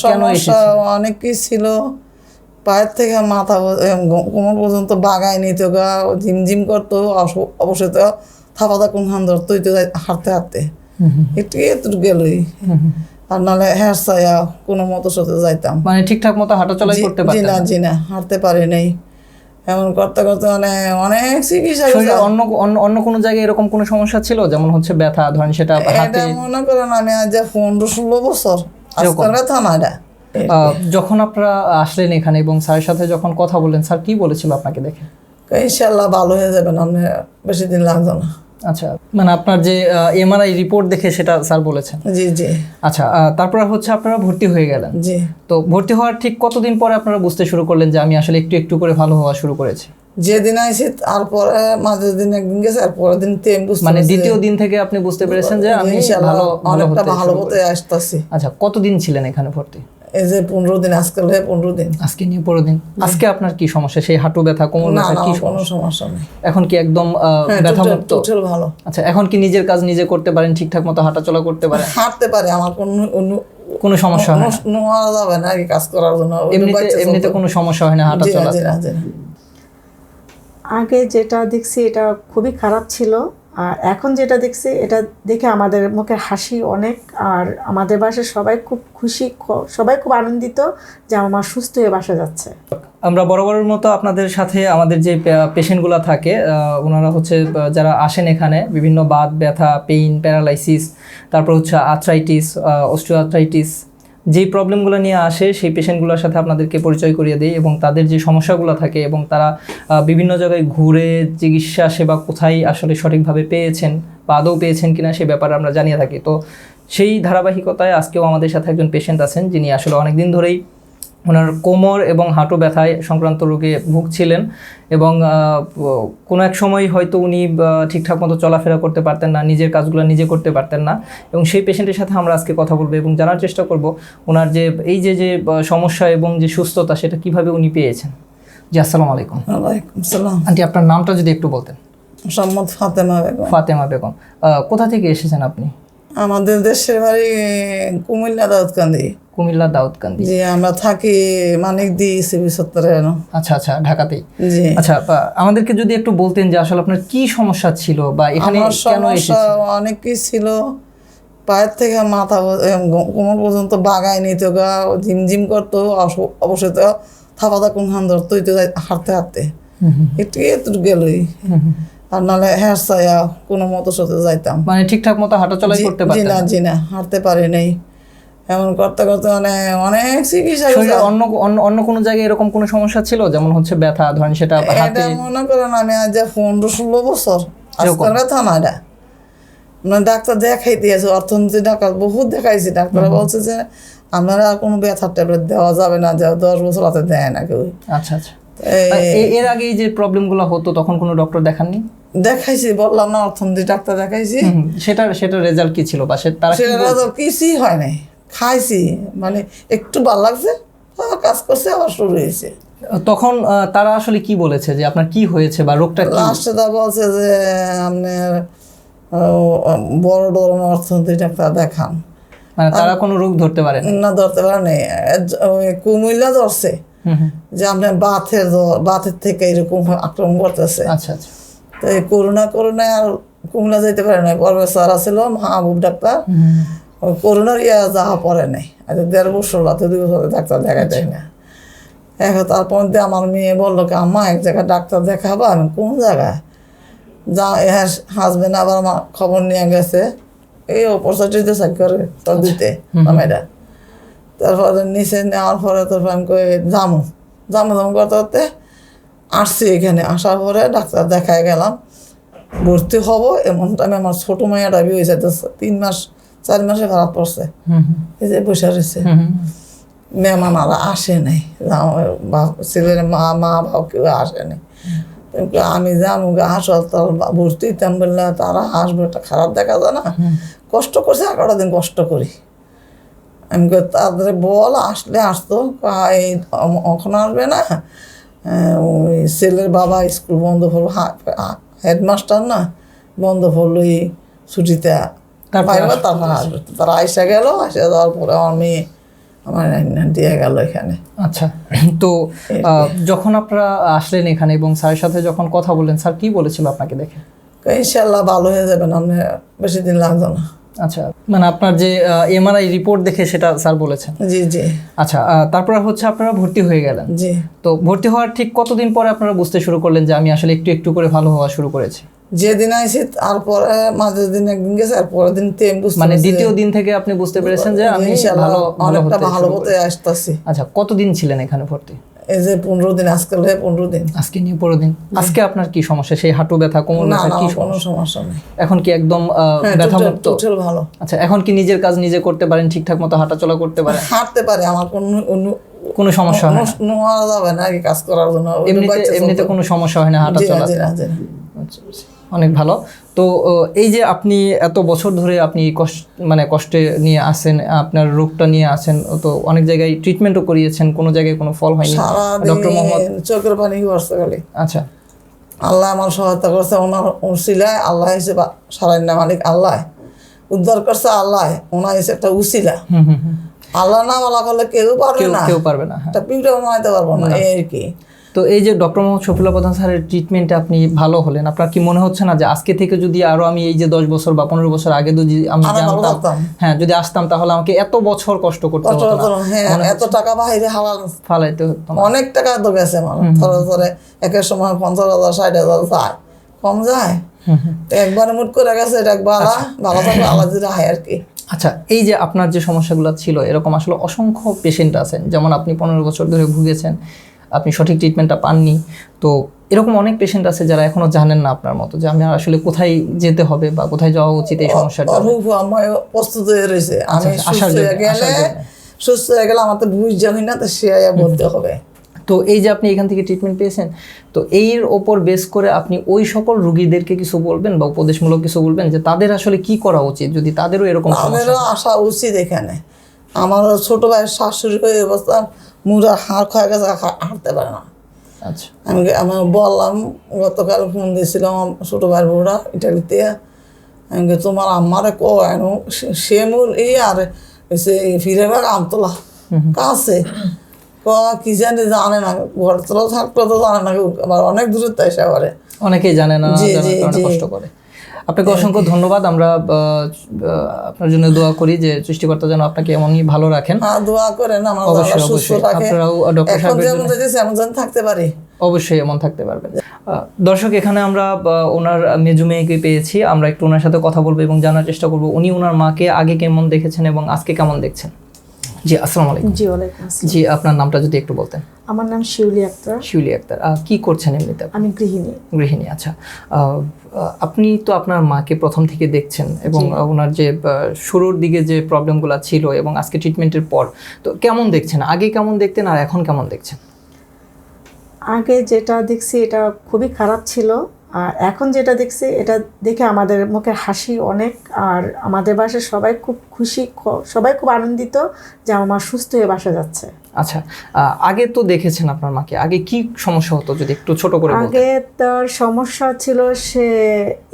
সমস্যা অনেক কি ছিল। পায়ের থেকে মাথা কোমর পর্যন্ত বাগায় নিত গা ঝিমঝিম করতো অবশ্যই তো থাপাতা কোন খান ধরতো তো হাঁটতে হাঁটতে। একটু একটু গেলই। আর নাহলে হ্যাঁ ছায়া কোনো মতো সাথে যাইতাম। মানে ঠিকঠাক মতো হাঁটাচলাই জি- করতে পারতেন না। জি না হাঁটতে পারি নাই। এমন করতে করতে মানে অনেক চিকিৎসা অন্য অন্য অন্য কোনো জায়গায় এরকম কোনো সমস্যা ছিল? যেমন হচ্ছে ব্যথা ধরেন সেটা এটা মনে করেন আমি আজ যে পনেরো ষোলো বছর না যখন আপনারা আসলেন এখানে এবং স্যারের সাথে যখন কথা বললেন স্যার কি বলেছিল আপনাকে দেখে? ইনশাল্লাহ ভালো হয়ে যাবেন আপনি বেশি দিন লাগতো না। আচ্ছা মানে আপনার যে এমআরআই রিপোর্ট দেখে সেটা স্যার বলেছেন। জি জি। আচ্ছা তারপর হচ্ছে আপনারা ভর্তি হয়ে গেলেন। জি। তো ভর্তি হওয়ার ঠিক কতদিন পরে আপনারা বুঝতে শুরু করলেন যে আমি আসলে একটু একটু করে ভালো হওয়া শুরু করেছি? যেদিন আইসি তারপরে মাঝের দিন একদিন গেছে আর পরের দিন তেম মানে দ্বিতীয় দিন থেকে আপনি বুঝতে পেরেছেন যে আমি ভালো অনেকটা ভালো হতে আসতেছি। আচ্ছা কতদিন ছিলেন এখানে ভর্তি? এই যে পনেরো দিন আজকাল পনেরো দিন। আজকে নিয়ে পনেরো দিন। আজকে আপনার কি সমস্যা? সেই হাঁটু ব্যথা কোমর ব্যথা কি কোনো সমস্যা নেই। এখন কি একদম হ্যাঁ, ব্যথা মুক্ত ভালো। আচ্ছা এখন কি নিজের কাজ নিজে করতে পারেন ঠিকঠাক মতো হাঁটাচলা করতে পারেন? হাঁটতে পারে আমার কোনো অন্য- কোনো সমস্যা হয় না? যাবে না কাজ করার জন্য। এমনিতে এমনিতে কোনো সমস্যা হয় না হাঁটাচলা? আগে যেটা দেখছি এটা খুবই খারাপ ছিল, আর এখন যেটা দেখছি এটা দেখে আমাদের মুখে হাসি অনেক, আর আমাদের বাসায় সবাই খুব খুশি সবাই খুব আনন্দিত যে আমার মা সুস্থ হয়ে বাসা যাচ্ছে। আমরা বরাবরের মতো আপনাদের সাথে আমাদের যে পেশেন্টগুলো থাকে ওনারা হচ্ছে যারা আসেন এখানে, বিভিন্ন বাত, ব্যথা, পেইন, প্যারালাইসিস, তারপর হচ্ছে আর্থ্রাইটিস অস্টিওআর্থ্রাইটিস যেই প্রবলেমগুলো নিয়ে আসে, সেই পেশেন্টগুলোর সাথে আপনাদেরকে পরিচয় করিয়ে দেয় এবং তাদের যে সমস্যাগুলো থাকে এবং তারা বিভিন্ন জায়গায় ঘুরে চিকিৎসা সেবা কোথায় আসলে সঠিকভাবে পেয়েছেন বা আদৌ পেয়েছেন কিনা সে ব্যাপারে আমরা জানিয়ে থাকি। তো সেই ধারাবাহিকতায় আজকেও আমাদের সাথে একজন পেশেন্ট আছেন যিনি আসলে অনেকদিন ধরেই ওনার কোমর এবং হাঁটু ব্যথায় সংক্রান্ত রোগে ভুগছিলেন এবং কোনো এক সময় হয়তো উনি ঠিকঠাক মতো চলাফেরা করতে পারতেন না নিজের কাজগুলো নিজে করতে পারতেন না এবং সেই পেশেন্টের সাথে আমরা আজকে কথা বলব এবং জানার চেষ্টা করব ওনার যে এই যে যে সমস্যা এবং যে সুস্থতা সেটা কীভাবে উনি পেয়েছেন। জি আসসালামু আলাইকুম। ওয়ালাইকুম সালাম। আন্টি আপনার নামটা যদি একটু বলতেন। মোহাম্মদ ফাতেমা বেগম। ফাতেমা বেগম। কোথা থেকে এসেছেন আপনি? আমাদের দেশের বাড়ি কুমিল্লা দাউদকান্দি। কুমিল্লা দাউদকান্দি। জি আমরা থাকি মানিক দি সিবি সত্তরে আচ্ছা আচ্ছা ঢাকাতেই। জি। আচ্ছা আমাদেরকে যদি একটু বলতেন যে আসলে আপনার কি সমস্যা ছিল বা এখানে কেন এসেছেন অনেক কি ছিল। পায়ের থেকে মাথা কোমর পর্যন্ত বাগায় নিত গা ঝিমঝিম করতো অবশ্যই তো থাপাতা কোন খান ধরতো তো হাঁটতে হাঁটতে। একটু একটু গেলই। আর নাহলে হ্যাঁ কোনো মতো সাথে যাইতাম। মানে ঠিকঠাক মতো হাঁটাচলাই জি- করতে জি না না। জি না হাঁটতে পারি নাই। এমন করতে করতে মানে অনেক চিকিৎসা অন্য অন্য অন্য কোনো জায়গায় এরকম কোনো সমস্যা ছিল? যেমন হচ্ছে ব্যথা ধরেন সেটা হাতে মনে করেন আমি আজ যে পনেরো ষোলো বছর আজকাল ব্যথা না এটা মানে ডাক্তার দেখাই দিয়েছে অর্থনীতি ডাক্তার বহুত দেখাইছি ডাক্তার বলছে যে আপনারা আর কোনো ব্যথার ট্যাবলেট দেওয়া যাবে না যে দশ বছর হাতে দেয় না কেউ। আচ্ছা আচ্ছা। এর আগে যে প্রবলেমগুলো হতো তখন কোনো ডক্টর দেখাননি? দেখাইছি বললাম না অর্থনীতি ডাক্তার দেখাইছি। হুম, সেটা সেটা রেজাল্ট কি ছিল বা তারা কি সেটা কিছুই হয় নাই। খাইছি মানে একটু ভালো লাগছে কাজ করছে আবার শুরু হয়েছে। তখন তারা আসলে কি বলেছে যে আপনার কি হয়েছে বা রোগটা কি? লাস্টে তা বলছে যে আপনার বড় ধরনের অর্থনীতি ডাক্তার দেখান। মানে তারা কোনো রোগ ধরতে পারে না না ধরতে পারে নাই ওই কুমিল্লা ধরছে। যে আপনার বাথের বাথের থেকে এরকম আক্রমণ করতেছে। আচ্ছা আচ্ছা। তো এই করোনা করোনায় আর কুমিল্লা যেতে পারে না পরবে সারা ছিল মাহবুব ডাক্তার। করোনার ইয়া যাহা পরে নাই। আজ দেড় বছর রাতে দুই বছর ডাক্তার দেখা যায় না। এখন তারপর দিয়ে আমার মেয়ে বলল কি আম্মা এক জায়গায় ডাক্তার দেখাবো আমি কোন জায়গায়? যা হ্যাঁ হাজবেন্ড আবার আমার খবর নিয়ে গেছে এই ওপর সাইডে সাইড করে তো দিতে মেয়েরা তারপরে নিচে নেওয়ার পরে তারপর আমি কই জামু জামু জামু করতে করতে আসছি এখানে। আসার পরে ডাক্তার দেখায় গেলাম ভর্তি হব এমন টাইমে আমার ছোটো মেয়েটা বিয়ে হয়েছে তো তিন মাস চার মাসে খারাপ পড়ছে। এই যে বসে রয়েছে। হুম, হুম। মেহমানারা আসে নাই। ছেলের মা মা বাবা কেউ আসে নাই। আমি হাসপাতাল বা ভর্তি দিতাম বললে তারা আসবে এটা খারাপ দেখা যায় না। কষ্ট করছে এগারোটা দিন কষ্ট করি। আমি তাদের বল আসলে আসতো কয়, এই এখন আসবে না। ওই ছেলের বাবা স্কুল বন্ধ করব হেডমাস্টার না বন্ধ করল এই ছুটিতে। তারপর পাইবা আসবে। তারপর আসবে। তারা আইসা গেল আসা যাওয়ার পরে আমার মেয়ে আমার না দিয়ে গেল এখানে। আচ্ছা তো যখন আপনারা আসলেন এখানে এবং স্যারের সাথে যখন কথা বললেন স্যার কি বলেছিল আপনাকে দেখে? ইনশাল্লাহ ভালো হয়ে যাবেন আপনি বেশি দিন না। আচ্ছা মানে আপনার যে এমআরআই রিপোর্ট দেখে সেটা স্যার বলেছেন? জি জি। আচ্ছা তারপর হচ্ছে আপনারা ভর্তি হয়ে গেলেন? জি। তো ভর্তি হওয়ার ঠিক কতদিন পরে আপনারা বুঝতে শুরু করলেন যে আমি আসলে একটু একটু করে ভালো হওয়া শুরু করেছি? যেদিন আইসি তারপরে মাঝের দিন একদিন গেছে আর পরের দিন তেম বুঝতে মানে দ্বিতীয় দিন থেকে আপনি বুঝতে পেরেছেন যে আমি ভালো অনেকটা ভালো হতে আসতেছি আচ্ছা কতদিন ছিলেন এখানে ভর্তি এই যে পনেরো দিন আজকাল হয়ে পনেরো দিন আজকে নিয়ে পনেরো দিন আজকে আপনার কি সমস্যা সেই হাঁটু ব্যথা কোমর ব্যথা কি কোনো সমস্যা নেই এখন কি একদম হ্যাঁ ব্যথা মুক্ত ভালো আচ্ছা এখন কি নিজের কাজ নিজে করতে পারেন ঠিকঠাক মতো হাঁটাচলা করতে পারেন হাঁটতে পারে আমার কোনো কোনো সমস্যা হয় না যাবে না কাজ করার জন্য এমনিতে এমনিতে কোনো সমস্যা হয় না না। আচ্ছা, আচ্ছা। অনেক ভালো। তো এই যে আপনি এত বছর ধরে আপনি কষ্ট মানে কষ্টে নিয়ে আসেন আপনার রোগটা নিয়ে আসেন তো অনেক জায়গায় ট্রিটমেন্টও করিয়েছেন কোনো জায়গায় কোনো ফল হয়নি। ডক্টর মোহাম্মদ চোখের পানি বর্ষা খালি। আচ্ছা। আল্লাহ আমার সহায়তা করছে ওনার উসিলায় আল্লাহ হিসেবে সারান্না মালিক আল্লাহ। উদ্ধার করছে আল্লাহ ওনার হিসেবে একটা উসিলা হুম হুম হুম। আল্লাহ না বলা করলে কেউ পারবে না। কেউ পারবে না হ্যাঁ। একটা পিঁপড়ে বানাইতে পারব না। এই আর কি। তো এই যে ডক্টর মোহাম্মদ শফিউল্লাহ প্রধান স্যারের ট্রিটমেন্টে আপনি ভালো হলেন আপনার কি মনে হচ্ছে না যে আজকে থেকে যদি আরও আমি এই যে দশ বছর বা পনেরো বছর আগে যদি আমি জানতাম হ্যাঁ যদি আসতাম তাহলে আমাকে এত বছর কষ্ট করতে হতো না। হ্যাঁ এত টাকা বাইরে হালাল ফালাইতে হতো অনেক টাকা তো গেছে আমার। ধরে ধরে একের সময় পঞ্চাশ হাজার ষাট হাজার যায় কম যায়? তো একবার মুট করে গেছে এটা একবার ভালো থাকবে আল্লাহ যদি হয় আর কি। আচ্ছা এই যে আপনার যে সমস্যাগুলো ছিল এরকম আসলে অসংখ্য পেশেন্ট আছেন যেমন আপনি পনেরো বছর ধরে ভুগেছেন। আপনি সঠিক ট্রিটমেন্টটা পাননি। তো এরকম অনেক পেশেন্ট আছে যারা এখনও জানেন না আপনার মতো যে আমি আসলে কোথায় যেতে হবে বা কোথায় যাওয়া উচিত এই আমার প্রস্তুত হয়ে রয়েছে। আমি আচ্ছা, আসার সুস্থ হয়ে গেলে সুস্থ হয়ে গেলে আমার তো বুঝ জানি না তো সে বলতে হবে। তো এই যে আপনি এখান থেকে ট্রিটমেন্ট পেয়েছেন তো এর ওপর বেস করে আপনি ওই সকল রুগীদেরকে কিছু বলবেন বা উপদেশমূলক কিছু বলবেন যে তাদের আসলে কি করা উচিত যদি তাদেরও এরকম আমারও আসা উচিত এখানে। আমার ছোট ভাইয়ের শাশুড়ি অবস্থা। মুড়া হাড় ক্ষয় গেছে হাঁটতে পারে না। আচ্ছা। আমি আমি বললাম গতকাল ফোন দিয়েছিলাম আমার ছোট ভাইয়ের বউরা ইটালিতে। আমি তোমার আম্মারে কো এনো সে মূল এই আর সে ফিরে বেগ আমতলা কাছে? ক কি জানি জানে না। ঘর তোলা থাকলে তো জানে না আবার অনেক দূরে তাই সে অনেকেই জানে না। কষ্ট করে। আপনাকে অসংখ্য ধন্যবাদ। আমরা আপনার জন্য দোয়া করি যে সৃষ্টিকর্তা যেন আপনাকে এমনই ভালো রাখেন। হ্যাঁ দোয়া করেন অবশ্যই, অবশ্যই। আপনারাও ডক্টর এমন থাকতে পারি। অবশ্যই এমন থাকতে পারবেন। দর্শক এখানে আমরা ওনার মেজু মেয়েকে পেয়েছি। আমরা একটু ওনার সাথে কথা বলব এবং জানার চেষ্টা করব। উনি ওনার মাকে আগে কেমন দেখেছেন এবং আজকে কেমন দেখছেন? জি আসসালামু আলাইকুম। জি ওয়ালাইকুম আসসালাম। জি আপনার নামটা যদি একটু বলতেন। আমার নাম শিউলি আক্তার। শিউলি আক্তার। কি করছেন এমনিতে? আমি গৃহিণী। গৃহিণী আচ্ছা। আপনি তো আপনার মাকে প্রথম থেকে দেখছেন এবং ওনার যে শুরুর দিকে যে প্রবলেমগুলো ছিল এবং আজকে ট্রিটমেন্টের পর তো কেমন দেখছেন? আগে কেমন দেখতেন আর এখন কেমন দেখছেন? আগে যেটা দেখছি এটা খুবই খারাপ ছিল। আর এখন যেটা দেখছি এটা দেখে আমাদের মুখে হাসি অনেক আর আমাদের বাসায় সবাই খুব খুশি সবাই খুব আনন্দিত যে আমার মা সুস্থ হয়ে বাসা যাচ্ছে। আচ্ছা আগে তো দেখেছেন আপনার মাকে আগে কি সমস্যা হতো যদি একটু ছোট করে আগে তার সমস্যা ছিল সে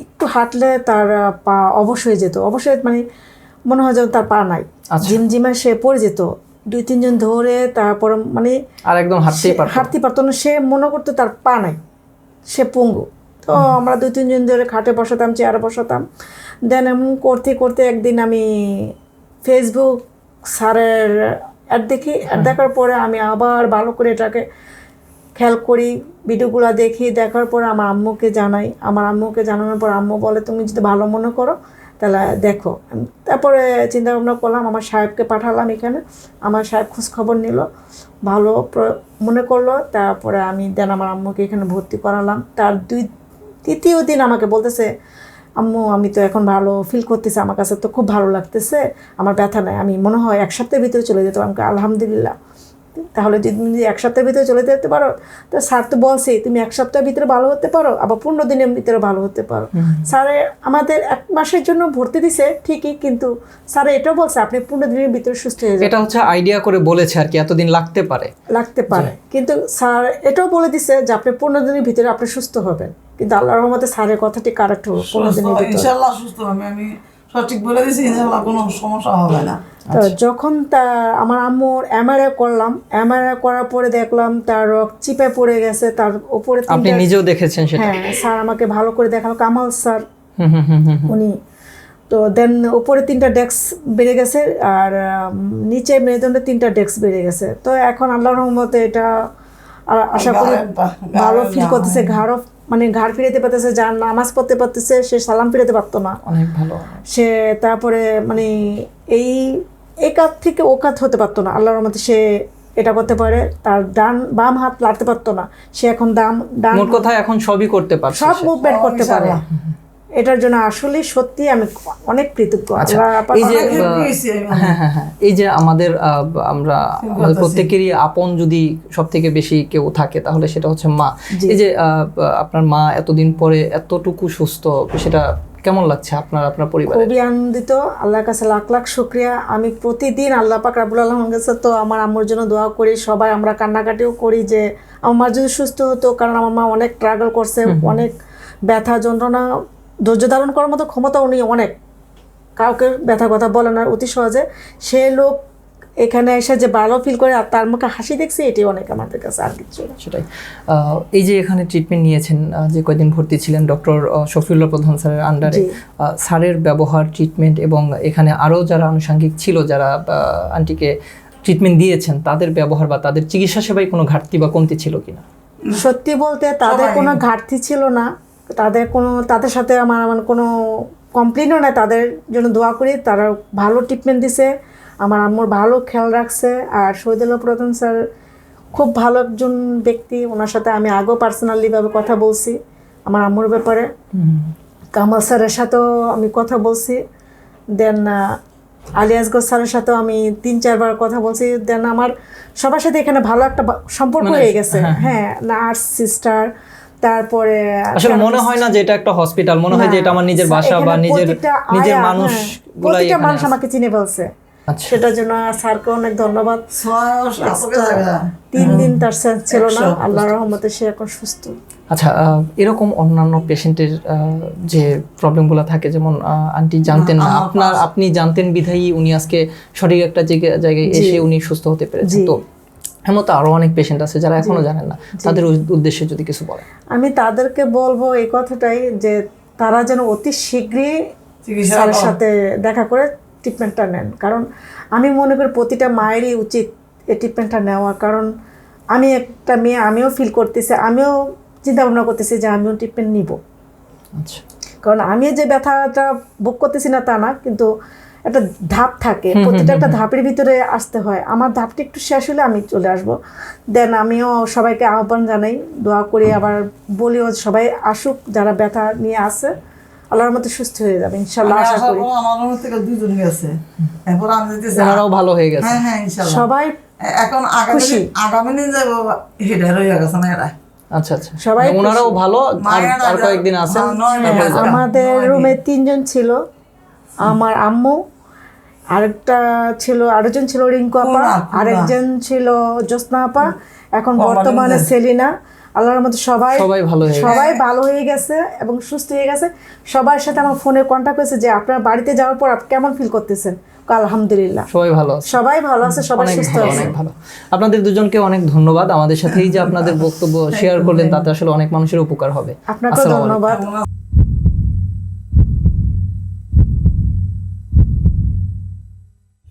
একটু হাঁটলে তার পা অবশ হয়ে যেত অবশ্যই মানে মনে হয় যেন তার পা নাই। আচ্ছা। জিমজিমে সে পড়ে যেত দুই তিনজন ধরে তারপর মানে আর একদম হাঁটতেই হাঁটতে পারতো না সে মনে করতো তার পা নাই সে পঙ্গু। তো আমরা দুই তিনজন ধরে খাটে বসাতাম চেয়ারে বসাতাম। দেন এমন করতে করতে একদিন আমি ফেসবুক স্যারের অ্যাড দেখি। অ্যাড দেখার পরে আমি আবার ভালো করে এটাকে খেয়াল করি ভিডিওগুলো দেখি। দেখার পরে আমার আম্মুকে জানাই। আমার আম্মুকে জানানোর পর আম্মু বলে তুমি যদি ভালো মনে করো তাহলে দেখো। তারপরে চিন্তা ভাবনা করলাম আমার সাহেবকে পাঠালাম এখানে। আমার সাহেব খোঁজ খবর নিল ভালো মনে করল। তারপরে আমি দেন আমার আম্মুকে এখানে ভর্তি করালাম। তার দুই তৃতীয় দিন আমাকে বলতেছে, আম্মু, আমি তো এখন ভালো ফিল করতেছি, আমার কাছে তো খুব ভালো লাগতেছে, আমার ব্যথা নাই, আমি মনে হয় এক সপ্তাহের ভিতরে চলে যেতাম। আমাকে আলহামদুলিল্লাহ। তাহলে যদি তুমি যদি এক সপ্তাহের ভিতরে চলে যেতে পারো তো স্যার তো বলছে তুমি এক সপ্তাহের ভিতরে ভালো হতে পারো আবার পনেরো দিনের ভিতরে ভালো হতে পারো। স্যারে আমাদের এক মাসের জন্য ভর্তি দিছে ঠিকই কিন্তু স্যার এটাও বলছে আপনি পনেরো দিনের ভিতরে সুস্থ হয়ে যাবেন। এটা হচ্ছে আইডিয়া করে বলেছে আর কি এতদিন লাগতে পারে। লাগতে পারে। কিন্তু স্যার এটাও বলে দিছে যে আপনি পনেরো দিনের ভিতরে আপনি সুস্থ হবেন। কিন্তু আল্লাহর রহমতে স্যারের কথাটি কারেক্ট হব পনেরো দিনের ভিতরে। ইনশাল্লাহ সুস্থ আমি আমি সঠিক বলে দিছি ইনশাল্লাহ কোনো সমস্যা হবে না। তো যখন তা আমার আম্মুর এমআরআই করলাম এমআরআই করার পরে দেখলাম তার রক্ত চিপে পড়ে গেছে তার উপরে আপনি নিজেও দেখেছেন সেটা? হ্যাঁ স্যার আমাকে ভালো করে দেখাল কামাল স্যার। উনি তো দেন উপরে তিনটা ডেস্ক বেড়ে গেছে আর নিচে মেরুদণ্ডে তিনটা ডেস্ক বেড়ে গেছে। তো এখন আল্লাহর রহমতে এটা আশা করি ভালো ফিল করতেছে ঘাড়ও মানে ঘাড় ফিরাতে পারতেছে যার নামাজ পড়তে পারতেছে সে সালাম ফিরাতে পারতো না। অনেক ভালো। সে তারপরে মানে এই এই কাত থেকে ও কাত হতে পারতো না। আল্লাহর রহমতে সে এটা করতে পারে তার ডান বাম হাত লাড়তে পারতো না। সে এখন দাম ডান কথা এখন সবই করতে পারছে সব মুভমেন্ট করতে পারে। এটার জন্য আসলে সত্যি আমি অনেক কৃতজ্ঞ। আচ্ছা, এই যে। হ্যাঁ হ্যাঁ হ্যাঁ এই যে আমাদের আমরা আমাদের প্রত্যেকেরই আপন যদি সব থেকে বেশি কেউ থাকে তাহলে সেটা হচ্ছে মা। এই যে আপনার মা এতদিন পরে এতটুকু সুস্থ সেটা কেমন লাগছে আপনার আপনার পরিবারে খুবই আনন্দিত আল্লাহর কাছে লাখ লাখ শুক্রিয়া। আমি প্রতিদিন আল্লাহ পাক রাবুল আলমের কাছে তো আমার আম্মুর জন্য দোয়া করি সবাই আমরা কান্নাকাটিও করি যে আমার মা যদি সুস্থ হতো কারণ আমার মা অনেক ট্রাগল করছে অনেক ব্যথা যন্ত্রণা ধৈর্য ধারণ করার মতো ক্ষমতা উনি অনেক। কাউকে ব্যথা কথা বলে না অতি সহজে। সে লোক এখানে এসে যে ভালো ফিল করে আর তার মুখে হাসি দেখছি এটি অনেক আমাদের কাছে আর কিছু সেটাই। এই যে এখানে ট্রিটমেন্ট নিয়েছেন যে কয়েকদিন ভর্তি ছিলেন ডক্টর শফিউল্লাহ প্রধান স্যারের আন্ডারে। স্যারের ব্যবহার ট্রিটমেন্ট এবং এখানে আরও যারা আনুষঙ্গিক ছিল যারা আন্টিকে ট্রিটমেন্ট দিয়েছেন তাদের ব্যবহার বা তাদের চিকিৎসা সেবায় কোনো ঘাটতি বা কমতি ছিল কিনা? সত্যি বলতে তাদের কোনো ঘাটতি ছিল না। তাদের কোনো তাদের সাথে আমার আমার কোনো কমপ্লেনও নাই। তাদের জন্য দোয়া করি। তারা ভালো ট্রিটমেন্ট দিছে। আমার আম্মুর ভালো খেয়াল রাখছে। আর শহীদুল্লাহ প্রধান স্যার খুব ভালো একজন ব্যক্তি। ওনার সাথে আমি আগেও পার্সোনালিভাবে কথা বলছি আমার আম্মুর ব্যাপারে। কামাল স্যারের সাথেও আমি কথা বলছি। দেন আলী আসগর স্যারের সাথেও আমি তিন চারবার কথা বলছি। দেন আমার সবার সাথে এখানে ভালো একটা সম্পর্ক মানে, হয়ে গেছে। হ্যাঁ। হ্যাঁ নার্স সিস্টার তারপরে আসলে মনে হয় না যে এটা একটা হসপিটাল মনে হয় যে এটা আমার নিজের বাসা বা নিজের নিজের মানুষ হ্যাঁ, প্রতিটা মানুষ আমাকে চিনে ফেলছে। আচ্ছা। সেটার জন্য স্যারকে অনেক ধন্যবাদ। তিন দিন তার ছিল না। একশো আল্লাহর রহমতে সে এখন সুস্থ। আচ্ছা আহ, এরকম অন্যান্য পেশেন্টের যে প্রবলেমগুলো থাকে যেমন আহ, আন্টি জানতেন না আপনার আপনি জানতেন বিধায়ী উনি আজকে সঠিক একটা জায়গা- জায়গায় এসে উনি সুস্থ হতে পেরেছেন। তো এমন তো আরও অনেক পেশেন্ট আছে যারা এখনও জানেন না। তাদের উদ্দেশ্যে যদি কিছু বলেন। আমি তাদেরকে বলব এই কথাটাই যে তারা যেন অতি শীঘ্রই চিকিৎসা স্যারের সাথে দেখা করে ট্রিটমেন্টটা নেন। কারণ আমি মনে করি প্রতিটা মায়েরই উচিত এই ট্রিটমেন্টটা নেওয়া। কারণ আমি একটা মেয়ে আমিও ফিল করতেছি আমিও চিন্তা ভাবনা করতেছি যে আমিও ট্রিটমেন্ট নিব। আচ্ছা। কারণ আমি যে ব্যথাটা ভোগ করতেছি না তা না কিন্তু একটা ধাপ থাকে প্রতিটা একটা ধাপের ভিতরে আসতে হয়। আমার ধাপটা একটু শেষ হলে আমি চলে আসব। দেন আমিও সবাইকে আহ্বান জানাই দোয়া করি আবার বলিও সবাই আসুক যারা ব্যথা নিয়ে আসে আল্লাহর মতো সুস্থ হয়ে যাবে ইনশাল্লাহ আশা করি। আমার থেকে দুজন গেছে। এরপর আমি যেতেছি ওনারাও ভালো হয়ে গেছে। হ্যাঁ হ্যাঁ ইনশাল্লাহ সবাই এখন আগামী আগামী দিন যাব সেটা রয়ে গেছে না এরা আচ্ছা আচ্ছা। সবাই মানে ওনারাও ভালো আর কয়েকদিন আছেন হ্যাঁ, হ্যাঁ। আমাদের রুমে তিনজন ছিল। আমার আম্মু আরেকটা ছিল আরেকজন ছিল রিঙ্কু আপা। আরেকজন ছিল জ্যোৎস্না আপা। এখন বর্তমানে সেলিনা। আল্লাহর মধ্যে সবাই সবাই ভালো সবাই ভালো হয়ে গেছে এবং সুস্থ হয়ে গেছে। সবার সাথে আমার ফোনে কন্ট্যাক্ট হয়েছে যে আপনার বাড়িতে যাওয়ার পর আপনি কেমন ফিল করতেছেন? আলহামদুলিল্লাহ। সবাই ভালো আছে। সবাই ভালো আছে সবাই সুস্থ আছে। অনেক ভালো। আপনাদের দুজনকে অনেক ধন্যবাদ। আমাদের সাথে এই যে আপনাদের বক্তব্য শেয়ার করলেন তাতে আসলে অনেক মানুষের উপকার হবে। আলাইকুম। ধন্যবাদ।